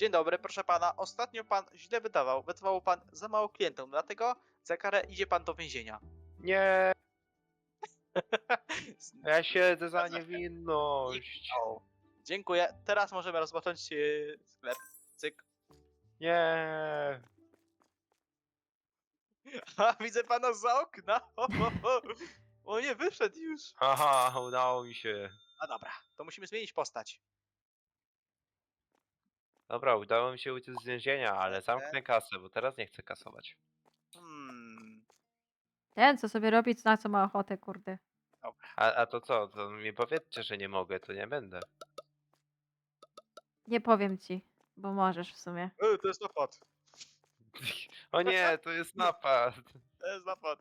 Dzień dobry, proszę pana. Ostatnio pan źle wydawał. Wydawał pan za mało klientom, dlatego za karę idzie pan do więzienia. Nie, ja siedzę za niewinność. O, Dziękuję. Teraz możemy rozpocząć e, sklep. Cyk. Nie. A, widzę pana za okna. O, o, o. o nie, wyszedł już. Haha, udało mi się. A dobra, to musimy zmienić postać. Dobra, udało mi się uciec z więzienia, ale zamknę kasę, bo teraz nie chcę kasować. Hmm. Ten, co sobie robi, na co ma ochotę, kurde. A, a to co? To mi powiedzcie, że nie mogę, to nie będę. Nie powiem ci, bo możesz w sumie. E, to jest napad. O nie, to jest napad. To jest napad.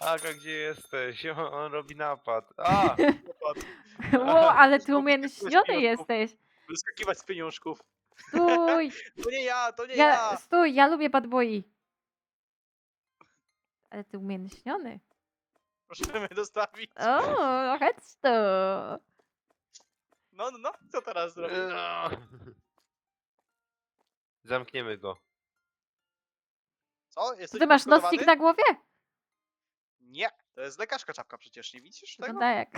Aga, gdzie jesteś? On, on robi napad. A! napad. Ło, ale ty pieniążków. jesteś. Wyskakiwać z pieniążków. Stój! To nie ja, to nie Ja, ja. stój, ja lubię bad boy. Ale ty umiejętniony. Możemy dostawić. O, chodź tu. No, no. Co teraz zrobić? No. Zamkniemy go. Co? Jesteś Ty masz nosik na głowie? Nie, to jest lekarska czapka przecież, nie widzisz tego? Wygląda jak...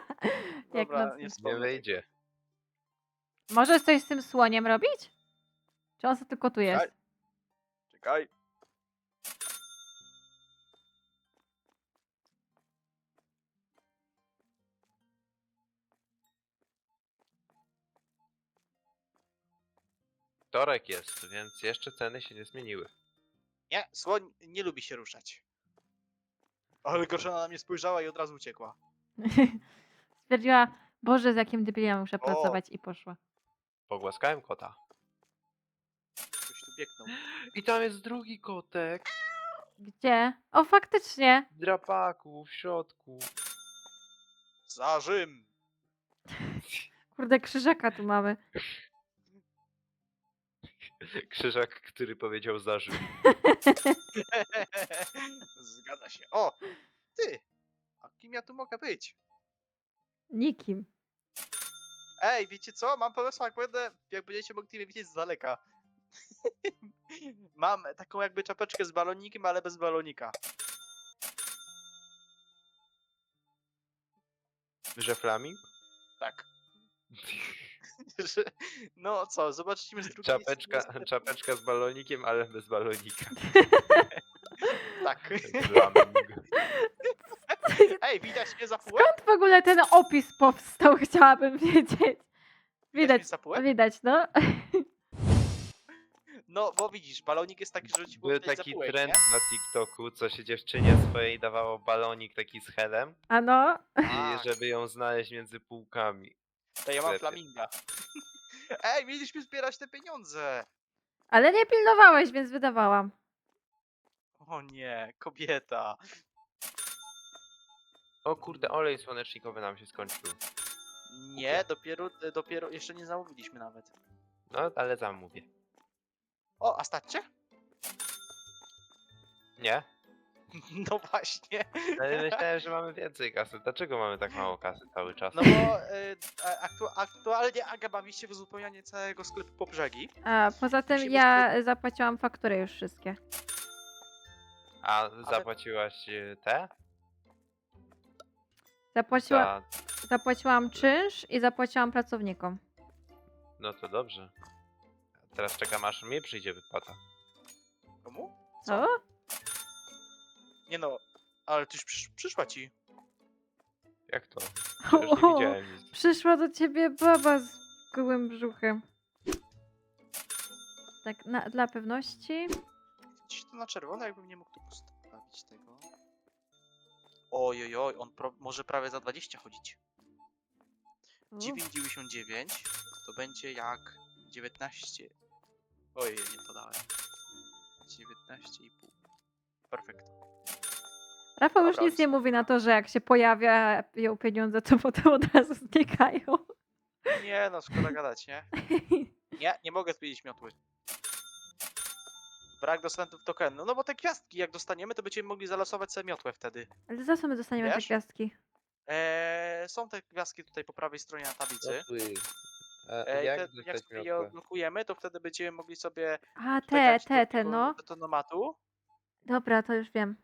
jak Dobra, nocnik. nie Nie wspomnę. wejdzie. Możesz coś z tym słoniem robić? Czy on tylko tu jest? Czekaj. Czekaj. Wtorek jest, więc jeszcze ceny się nie zmieniły. Nie, słoń nie lubi się ruszać. Ale Gorzena na mnie spojrzała i od razu uciekła. Stwierdziła, Boże, z jakim debilem muszę O. pracować i poszła. Pogłaskałem kota. Ktoś tu biegnął. I tam jest drugi kotek. Gdzie? O, faktycznie. W drapaku, w środku. Za Rzym! Kurde, krzyżaka tu mamy. Krzyżak, który powiedział zażył. Zgadza się. O! Ty! A kim ja tu mogę być? Nikim. Ej, wiecie co? Mam pomysł, jak będę, jak będziecie mogli mnie widzieć z daleka. Mam taką jakby czapeczkę z balonikiem, ale bez balonika. Że flaming? Tak. No co, zobaczymy z drugiej Czapeczka, strony. czapeczka z balonikiem, ale bez balonika. Tak. Flaming. Ej, widać mnie za półek? Skąd w ogóle ten opis powstał, chciałabym wiedzieć. Widać, mnie za półek? widać, no. No, bo widzisz, balonik jest taki, że ci Był widać za taki półek, trend nie? na TikToku, co się dziewczynie swojej dawało balonik taki z helem A no, Tak. i żeby ją znaleźć między półkami. To ja mam flaminga. Ej, mieliśmy zbierać te pieniądze. ale nie pilnowałeś, więc wydawałam. O nie, kobieta. O kurde, olej słonecznikowy nam się skończył. Nie, dopiero, dopiero, jeszcze nie zamówiliśmy nawet. No, ale zamówię. O, a stacie? Nie? No właśnie. Ale myślałem, że mamy więcej kasy. Dlaczego mamy tak mało kasy cały czas? No bo y, aktu, aktualnie Aga bawi się w uzupełnianie całego sklepu po brzegi. A poza tym Musimy ja zapłaciłam faktury już wszystkie. A zapłaciłaś e, te? Zapłaciła, Za... zapłaciłam czynsz i zapłaciłam pracownikom. No to dobrze. Teraz czekam aż mnie przyjdzie wypłata. Komu? Co? Nie no, ale ty już przysz, przyszła ci. Jak to? Przecież nie O, widziałem nic. Przyszła do ciebie baba z gołym brzuchem. Tak, na, dla pewności. Gdzieś to na czerwono, jakbym nie mógł tu postawić tego. Oj, oj, oj, on pro, może prawie za 20 chodzić. U, 9,99 to będzie jak 19. Ojej, nie to dałem. 19,5. Perfekt. Rafał już Dobra, nic nie mówi na to, że jak się pojawiają pieniądze, to potem od razu znikają. Nie no, szkoda gadać, nie? Nie, nie mogę zmienić miotły. Brak dostępów tokenu. No bo te gwiazdki, jak dostaniemy, to będziemy mogli zalosować sobie miotłę wtedy. Ale za co my dostaniemy te Wiesz? gwiazdki? Eee, są te gwiazdki tutaj po prawej stronie na tablicy. Miotły. E, E, jak jak, jak dostać sobie je miotłę? odblokujemy, to wtedy będziemy mogli sobie A, te, wpychać te, do te, tego no. detonomatu. Dobra, to już wiem.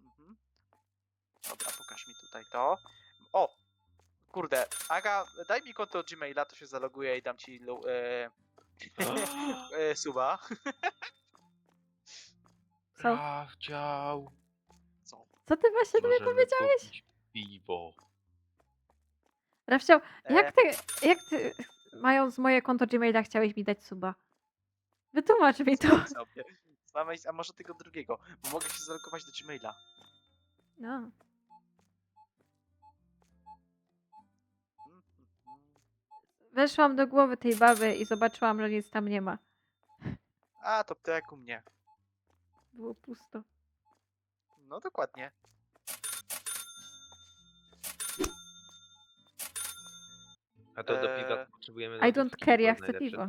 Mhm. Dobra, pokaż mi tutaj to. O! Kurde, Aga, daj mi konto Gmaila, to się zaloguję i dam ci lu- e, e, suba. Co? chciał. Co? Co ty właśnie do mnie powiedziałeś? Piwo. Rafciał, E, jak ty, jak ty, mając moje konto Gmaila, chciałeś mi dać suba? Wytłumacz mi to. Sobie. Mamy, a może tego drugiego, bo mogę się zalogować do Gmaila. No. Mm, mm, mm. Weszłam do głowy tej baby i zobaczyłam, że nic tam nie ma. A, to to jak u mnie. Było pusto. No dokładnie. A to do piwa Eee, potrzebujemy I don't care, ja chcę piwo.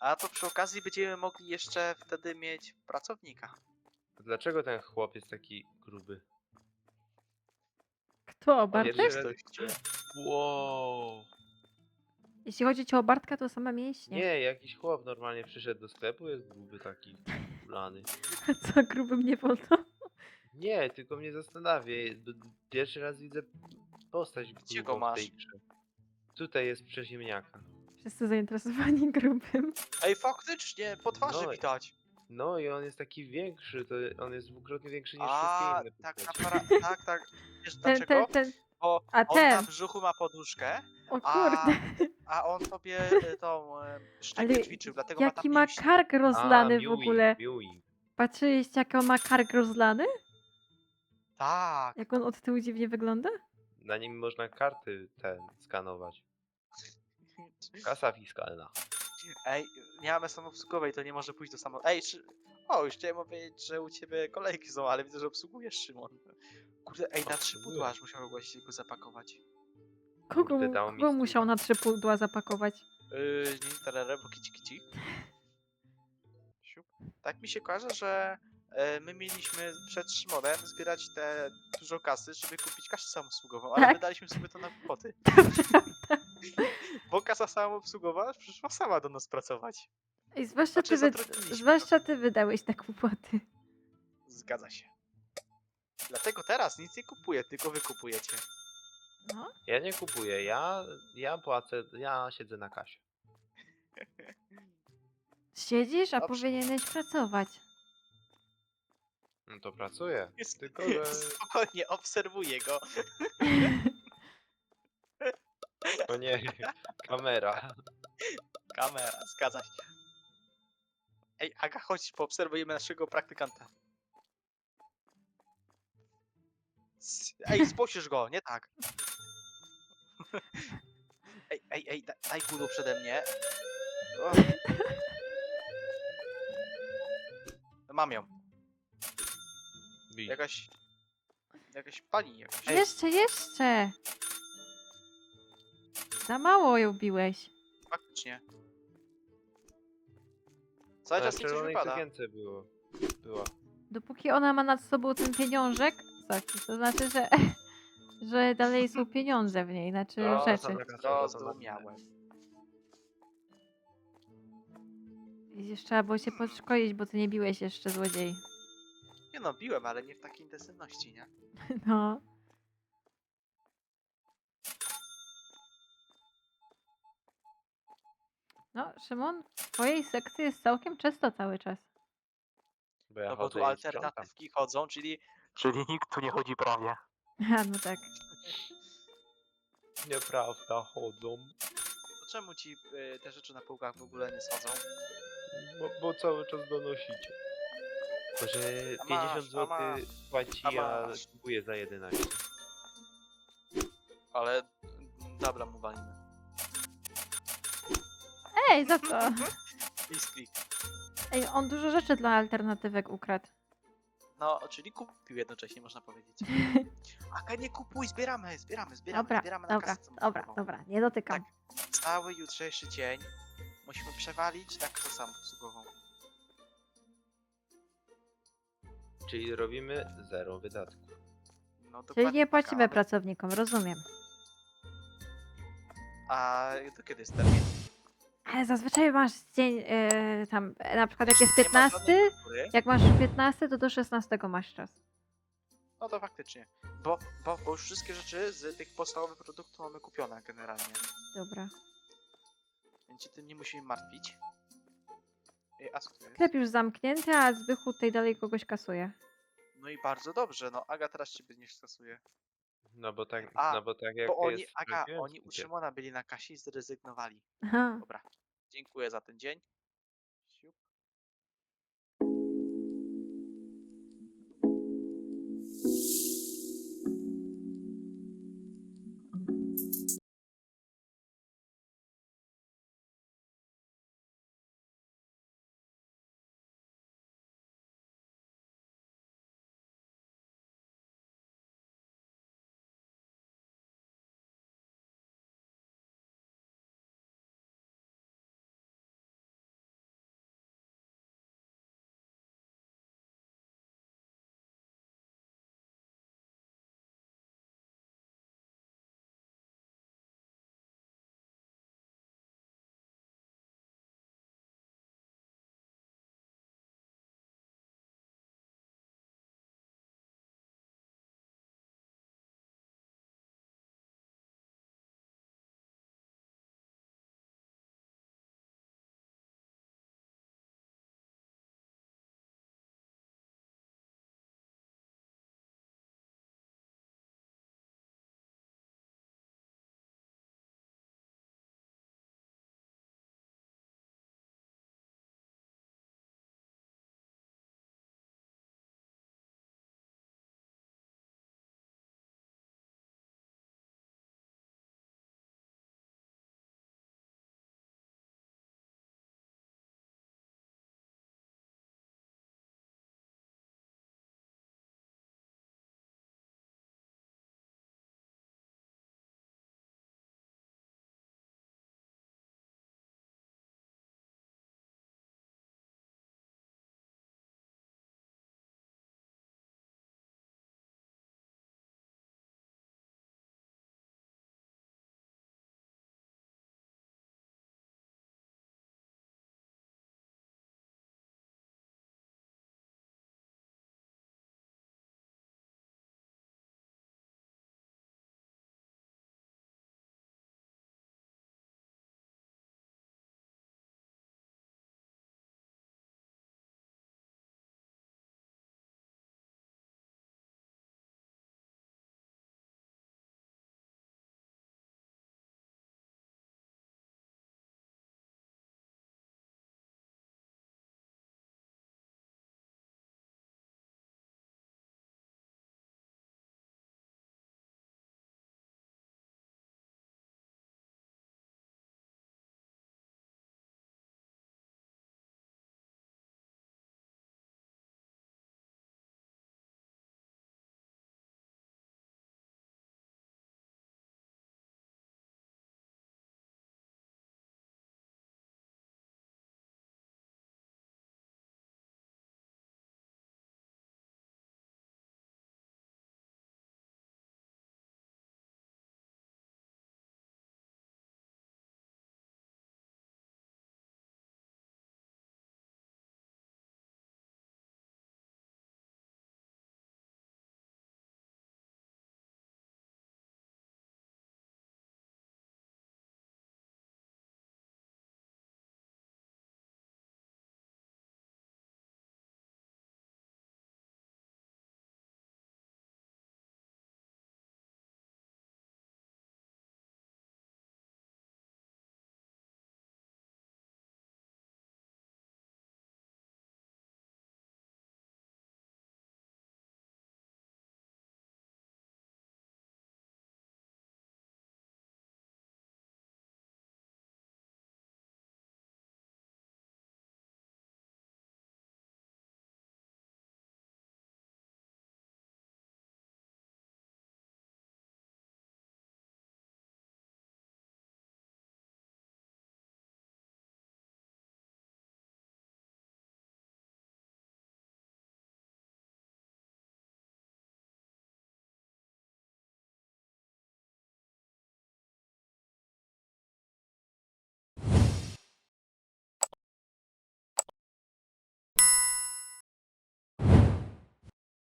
A to przy okazji będziemy mogli jeszcze wtedy mieć pracownika. Dlaczego ten chłop jest taki gruby? Kto? Bartek? Jesteście? Wow. Jeśli chodzi ci o Bartka, to same mięśnie. Nie, jakiś chłop normalnie przyszedł do sklepu, jest gruby taki ulany. Co, grubym nie wolno? Nie, tylko mnie zastanawia. Pierwszy raz widzę postać Gdzie grubą go w tej masz? grze. Tutaj jest przeziemniaka. Wszyscy zainteresowani grubym. Ej, faktycznie, po twarzy No, widać. No i on jest taki większy, to on jest dwukrotnie większy niż A, wszystkie inne tak, postacie. tak, tak. Wiesz Ten, dlaczego? ten, ten. Bo A on na ten. brzuchu ma poduszkę, O a, kurde. a on sobie e, tą e, szczękę Ale ćwiczył, dlatego ma Jaki tam ma mięśnie. kark rozlany w ogóle. Mewing. Patrzyliście, jak on ma kark rozlany? Tak. Jak on od tyłu dziwnie wygląda? Na nim można karty ten skanować. Kasa fiskalna. Ej, nie mamy samoobsługowej, to nie może pójść do samochodu. Ej, czy... O, już chciałem powiedzieć, że u ciebie kolejki są, ale widzę, że obsługujesz, Szymon. Kurde, ej, na trzy pudła aż musiałeś go zapakować. Kogo, Kurde, dało mi kogo musiał na trzy pudła zapakować? Yy, nie terere, bo kici kici. Siup. Tak mi się kojarzy, że e, my mieliśmy przed Szymonem zbierać te dużo kasy, żeby kupić kasę samoobsługową, ale Tak. wydaliśmy sobie to na kwoty. Bo kasa samoobsługowa przyszła sama do nas pracować. Ej, zwłaszcza Znaczy, ty, wy... zatrudniliśmy zwłaszcza ty wydałeś te kłopoty. Zgadza się. Dlatego teraz nic nie kupuję, tylko wy kupujecie. No. Ja nie kupuję, ja, ja płacę, ja siedzę na kasie. Siedzisz, a Dobrze. powinieneś pracować. No to pracuję. Jest, Tylko, że Spokojnie, obserwuję go. o nie, kamera. Kamera, zgadza się. Ej, Aga, chodź, poobserwujemy naszego praktykanta. Ej, spojrzysz go, nie tak. Ej, ej, ej, da- daj kudu przede mnie. O. Mam ją. Bij. Jakaś... Jakaś pani jakaś. Jeszcze, jeszcze! Za mało ją biłeś. Faktycznie. Cały czas mi coś czerwonej wypada. sukience było. Była. Dopóki ona ma nad sobą ten pieniążek, Soki, to znaczy, że, że dalej są pieniądze w niej, znaczy No, rzeczy. sama, to Zrozumiałem. Widzisz, trzeba było się podszkolić, bo ty nie biłeś jeszcze złodziei. Nie no, biłem, ale nie w takiej intensywności, nie? No. No, Szymon, w twojej sekcji jest całkiem czysto cały czas. Bo ja No bo chodzę tu i sprzątam. alternatywki chodzą, czyli... Czyli nikt tu nie chodzi prawie. A, no tak. Nieprawda, chodzą. To czemu ci y, te rzeczy na półkach w ogóle nie schodzą? Bo, bo cały czas donosicie. To, że A masz, 50 a zł płaci, a masz. kupuję za 11. Ale... mm, Dobra, mu walimy. Ej, za co? Ej, on dużo rzeczy dla alternatywek ukradł. No, czyli kupił jednocześnie, można powiedzieć. Aga, nie kupuj, zbieramy, zbieramy, zbieramy, Dobra, zbieramy na dobra, kasę dobra, dobra, nie dotykam. Cały jutrzejszy dzień musimy przewalić na kasę samoobsługową. Czyli robimy zero wydatków. No, Czyli dokładnie nie tak, płacimy ale- pracownikom, rozumiem. A do kiedy jest termin? Ale zazwyczaj masz dzień e, tam, e, na przykład jak jest Nie ma 15, żadnej góry. jak masz 15, to do 16 masz czas. No to faktycznie. Bo, bo, bo już wszystkie rzeczy z tych podstawowych produktów mamy kupione generalnie. Dobra. Więc się tym nie musimy martwić. Ej, a co to jest? Sklep już zamknięty, a Zbychu tutaj dalej kogoś kasuje. No i bardzo dobrze, no Aga teraz ciebie nie stosuje. No bo tak, A, no bo tak jak Bo oni, jest w Aga, oni u. Szymona byli na kasie i zrezygnowali. Aha. Dobra, dziękuję za ten dzień.